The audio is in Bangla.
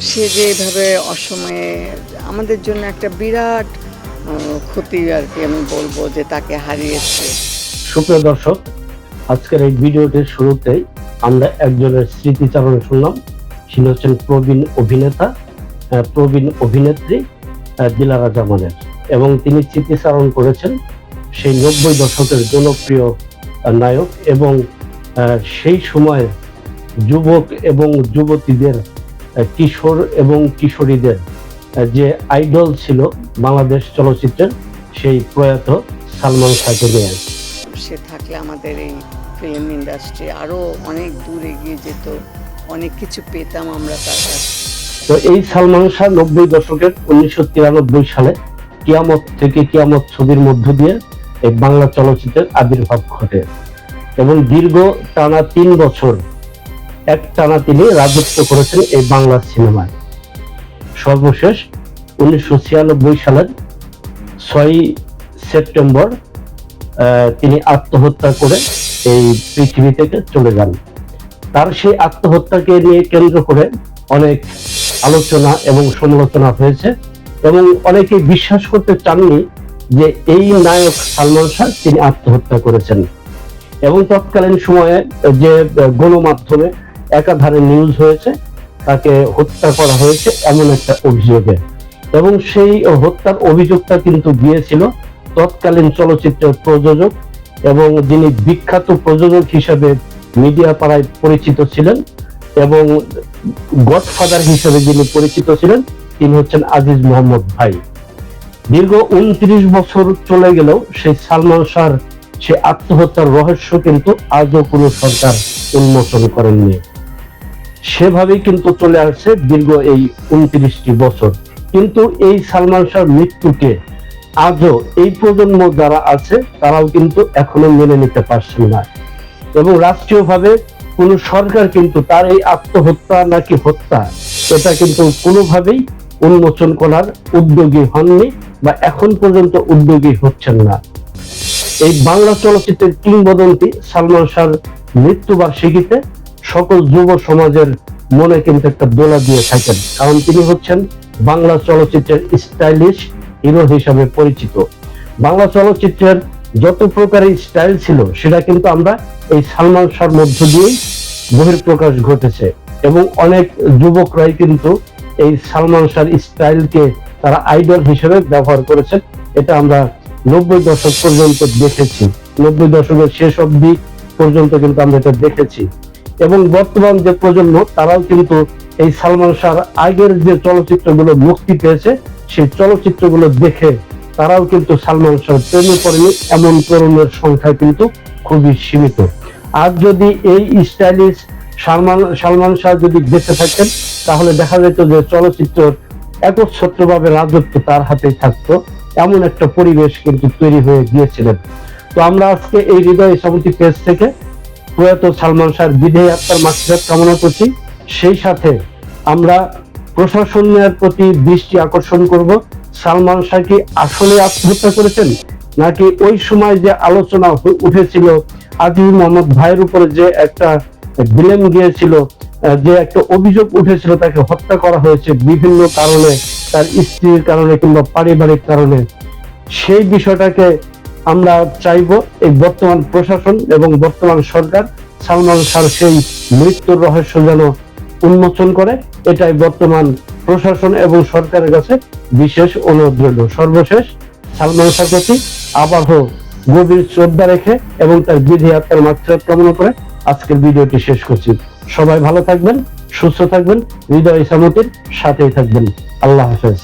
সে যে এভাবে অসময়ে আমাদের জন্য একটা বিরাট ক্ষতি আর কি আমি বলব যে তাকে হারিয়েছে। সুপ্রিয় দর্শক, আজকের এই ভিডিওটির শুরুতেই আমরা একজনের স্মৃতিচারণ শুনলাম। তিনি হচ্ছেন প্রবীণ অভিনেতা প্রবীণ অভিনেত্রী দিলারা জামানের এবং তিনি স্মৃতিচারণ করেছেন সেই নব্বই দশকের জনপ্রিয় নায়ক এবং সেই সময়ের যুবক এবং যুবতীদের কিশোর এবং কিশোরীদের যে আইডল ছিল বাংলাদেশ চলচ্চিত্রের সেই প্রয়াত সালমান শাহকে নিয়ে। সে থাকলে আমাদের এই ফিল্ম ইন্ডাস্ট্রি আরও অনেক দূর এগিয়ে যেত অনেক কিছু পেতাম আমরা তার কাছে তো এই সালমান শাহ নব্বই দশকের উনিশশো তিরানব্বই সালে কিয়ামত থেকে কিয়ামত ছবির মধ্য দিয়ে এই বাংলা চলচ্চিত্রের আবির্ভাব ঘটে। এবং দীর্ঘ টানা তিন বছর এক টানা তিনি রাজত্ব করেছেন এই বাংলা সিনেমায়। সর্বশেষ উনিশশো ছিয়ানব্বই সালের ছয়ই সেপ্টেম্বর তিনি আত্মহত্যা করে এই পৃথিবী থেকে চলে যান। তার সেই আত্মহত্যাকে নিয়ে কেন্দ্র করে অনেক আলোচনা এবং সমালোচনা হয়েছে এবং অনেকে বিশ্বাস করতে চাননি যে এই নায়ক সালমান শাহ তিনি আত্মহত্যা করেছেন। এবং তৎকালীন সময়ে যে গণমাধ্যমে একাধারে নিউজ হয়েছে, তাকে হত্যা করা হয়েছে এমন একটা অভিযোগে। এবং সেই হত্যার অভিযোগটা কিন্তু দিয়েছিল তৎকালীন চলচ্চিত্রের প্রযোজক এবং যিনি বিখ্যাত প্রযোজক হিসেবে মিডিয়া পাড়ায় পরিচিত ছিলেন এবং গডফাদার হিসেবে যিনি পরিচিত ছিলেন, তিনি হচ্ছেন আজিজ মোহাম্মদ ভাই। দীর্ঘ উনত্রিশ বছর চলে গেলেও সেই সালমান শাহর সে আত্মহত্যার রহস্য কিন্তু আজও কোনো সরকার উন্মোচন করেননি। সেভাবেই কিন্তু চলে আসছে দীর্ঘ এই উনত্রিশটি বছর। কিন্তু এই সালমান শাহর মৃত্যুকে আজও এই প্রজন্ম যারা আছে, তারাও কিন্তু এখনও মেনে নিতে পারছেন না। এবং রাষ্ট্রীয়ভাবে কোন সরকার কিন্তু তার এই আত্মহত্যা নাকি হত্যা, এটা কিন্তু কোনোভাবেই উন্মোচন করার উদ্যোগী হননি বা এখন পর্যন্ত উদ্যোগী হচ্ছেন না। এই বাংলা চলচ্চিত্রের কিংবদন্তি সালমান শাহর মৃত্যুবার্ষিকীতে সকল যুব সমাজের মনে কিন্তু একটা দোলা দিয়ে থাকেন। কারণ তিনি হচ্ছেন বাংলা চলচ্চিত্রের স্টাইলিশ হিরো হিসাবে পরিচিত। বাংলা চলচ্চিত্রের যত প্রকারের স্টাইল ছিল, সেটা কিন্তু আমরা এই সালমান শাহর মধ্য দিয়েই বহির্প্রকাশ ঘটেছে এবং অনেক যুবকরাই কিন্তু এই সালমান শাহর স্টাইলকে তারা আইডল হিসেবে ব্যবহার করেছেন। এটা আমরা নব্বই দশক পর্যন্ত দেখেছি। নব্বই দশকের শেষ অবধি পর্যন্ত কিন্তু আমরা এটা দেখেছি। এবং বর্তমান যে প্রজন্ম, তারাও কিন্তু এই সালমান শাহর আগের যে চলচ্চিত্রগুলো মুক্তি পেয়েছে, সেই চলচ্চিত্রগুলো দেখে তারাও কিন্তু সালমান শাহ প্রেমে পড়েনি, এমন তরুণের সংখ্যা কিন্তু খুবই সীমিত। আর যদি এই স্টাইলিশ সালমান সালমান শাহ যদি বেঁচে থাকতেন তাহলে দেখা যেত যে চলচ্চিত্র একচ্ছত্রভাবে রাজত্ব তার হাতেই থাকতো, এমন একটা পরিবেশ কিন্তু তৈরি হয়ে গিয়েছিলেন। তো আমরা আজকে এই হৃদয় সমিতি পেজ থেকে প্রয়াত সালমান শাহর বিধেয় আত্মার মাসিরাত কামনা করছি। সেই সাথে আমরা প্রশাসনের প্রতি দৃষ্টি আকর্ষণ করব। সালমান শাহ কি আসলে আত্মহত্যা করেছেন? নাকি ওই সময় যে আলোচনা উঠেছিল আজিজ মোহাম্মদ ভাইয়ের উপরে যে একটা ব্লেম গিয়েছিল যে একটা অভিযোগ উঠেছিল, তাকে হত্যা করা হয়েছে বিভিন্ন কারণে, তার স্ত্রীর কারণে কিংবা পারিবারিক কারণে, সেই বিষয়টাকে আমরা চাইব এই বর্তমান প্রশাসন এবং বর্তমান সরকার সালমান শাহর সেই মৃত্যুর রহস্য যেন উন্মোচন করে। এটাই বর্তমান প্রশাসন এবং সরকারের কাছে বিশেষ অনুরোধ রইল। সর্বশেষ সালমান শাহর প্রতি আবারও গভীর শ্রদ্ধা রেখে এবং তার বিধি আত্মার মাত্রা কামনা করে আজকের ভিডিওটি শেষ করছি। সবাই ভালো থাকবেন, সুস্থ থাকবেন, হৃদয় ইসামতির সাথেই থাকবেন। আল্লাহ হাফেজ।